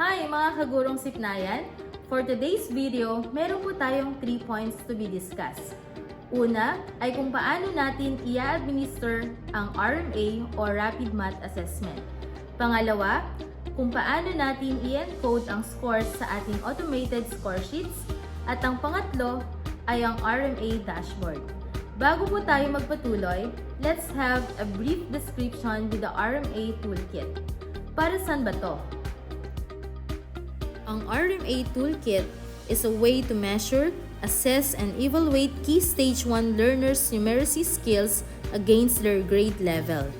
Hi mga kagurong siknayan! For today's video, meron po tayong 3 points to be discussed. Una ay kung paano natin i-administer ang RMA o Rapid Math Assessment. Pangalawa, kung paano natin i-encode ang scores sa ating automated score sheets. At ang pangatlo ay ang RMA dashboard. Bago po tayo magpatuloy, let's have a brief description with the RMA toolkit. Para saan ba to? Ang RMA Toolkit is a way to measure, assess, and evaluate key Stage 1 learners' numeracy skills against their grade level.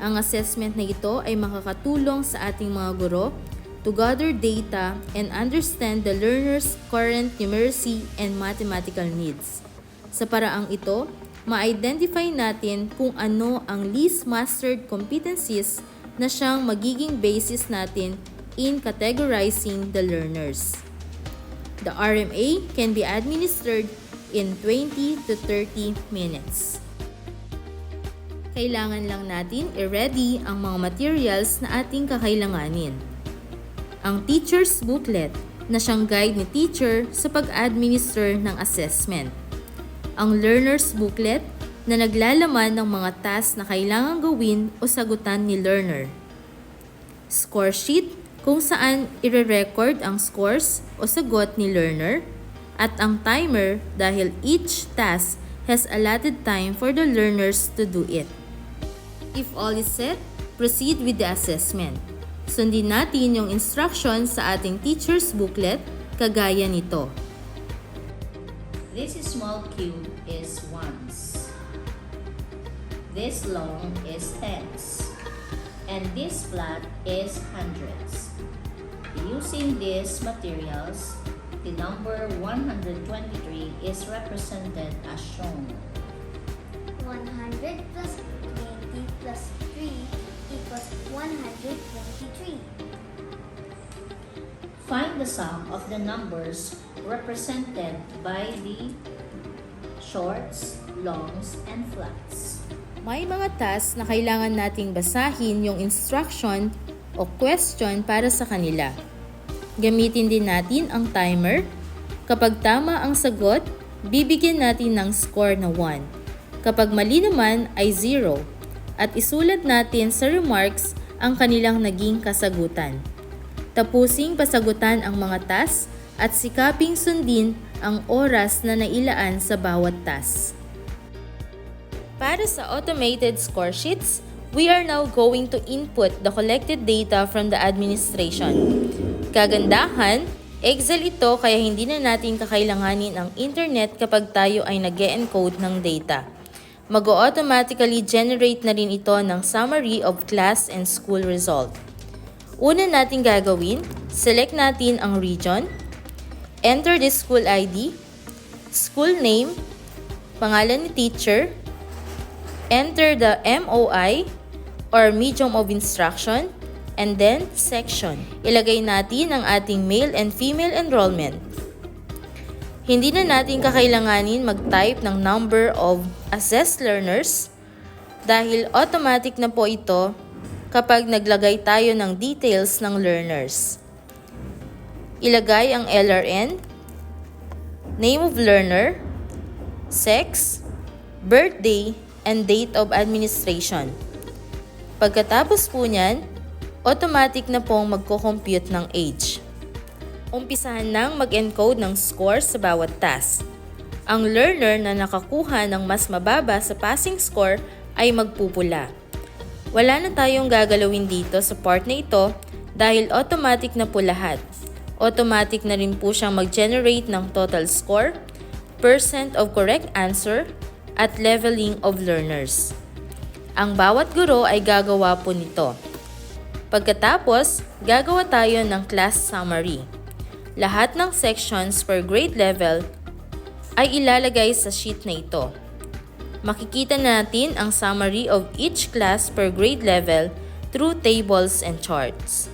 Ang assessment na ito ay makakatulong sa ating mga guro to gather data and understand the learner's current numeracy and mathematical needs. Sa paraang ito, ma-identify natin kung ano ang least mastered competencies na siyang magiging basis natin in categorizing the learners. The RMA can be administered in 20 to 30 minutes. Kailangan lang natin i-ready ang mga materials na ating kakailanganin. Ang teacher's booklet na siyang guide ni teacher sa pag-administer ng assessment. Ang learner's booklet na naglalaman ng mga tasks na kailangan gawin o sagutan ni learner. Score sheet kung saan ire-record ang scores o sagot ni learner at ang timer dahil each task has allotted time for the learners to do it. If all is set, proceed with the assessment. Sundin natin yung instructions sa ating teacher's booklet kagaya nito. This small cube is ones. This long is tens. And this flat is hundreds. Using these materials, the number 123 is represented as shown. 100 plus 20 plus 3 equals 123. Find the sum of the numbers represented by the shorts, longs, and flats. May mga tasks na kailangan nating basahin yung instruction o question para sa kanila. Gamitin din natin ang timer. Kapag tama ang sagot, bibigyan natin ng score na 1. Kapag mali naman ay 0. At isulat natin sa remarks ang kanilang naging kasagutan. Tapusing pasagutan ang mga task at sikaping sundin ang oras na nailaan sa bawat task. Para sa automated score sheets, we are now going to input the collected data from the administration. Kagandahan, Excel ito kaya hindi na natin kakailanganin ang internet kapag tayo ay nag encode ng data. Mag-automatically generate na rin ito ng summary of class and school result. Una natin gagawin, select natin ang region, enter the school ID, school name, pangalan ni teacher, enter the MOI or medium of instruction, and then section. Ilagay natin ang ating male and female enrollment. Hindi na natin kakailanganin mag-type ng number of assessed learners dahil automatic na po ito kapag naglagay tayo ng details ng learners. Ilagay ang LRN, name of learner, sex, birthday, and date of administration. Pagkatapos po niyan, automatic na pong magko-compute ng age. Umpisahan nang mag-encode ng scores sa bawat task. Ang learner na nakakuha ng mas mababa sa passing score ay magpupula. Wala na tayong gagalawin dito sa part na ito dahil automatic na po lahat. Automatic na rin po siyang mag-generate ng total score, percent of correct answer, at leveling of learners. Ang bawat guro ay gagawa po nito. Pagkatapos, gagawa tayo ng class summary. Lahat ng sections per grade level ay ilalagay sa sheet na ito. Makikita natin ang summary of each class per grade level through tables and charts.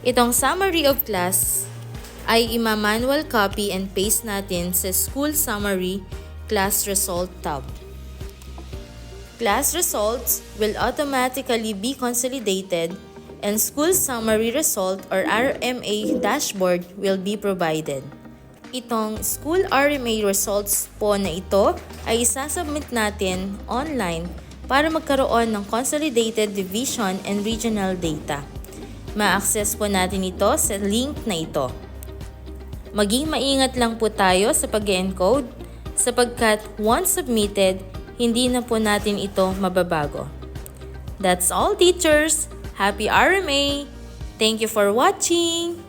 Itong summary of class ay ima-manual copy and paste natin sa School Summary Class Result tab. Class results will automatically be consolidated and school summary result or RMA dashboard will be provided. Itong school RMA results po na ito ay isasubmit natin online para magkaroon ng consolidated division and regional data. Ma-access po natin ito sa link na ito. Maging maingat lang po tayo sa pag encode sapagkat once submitted, hindi na po natin ito mababago. That's all teachers! Happy RMA! Thank you for watching!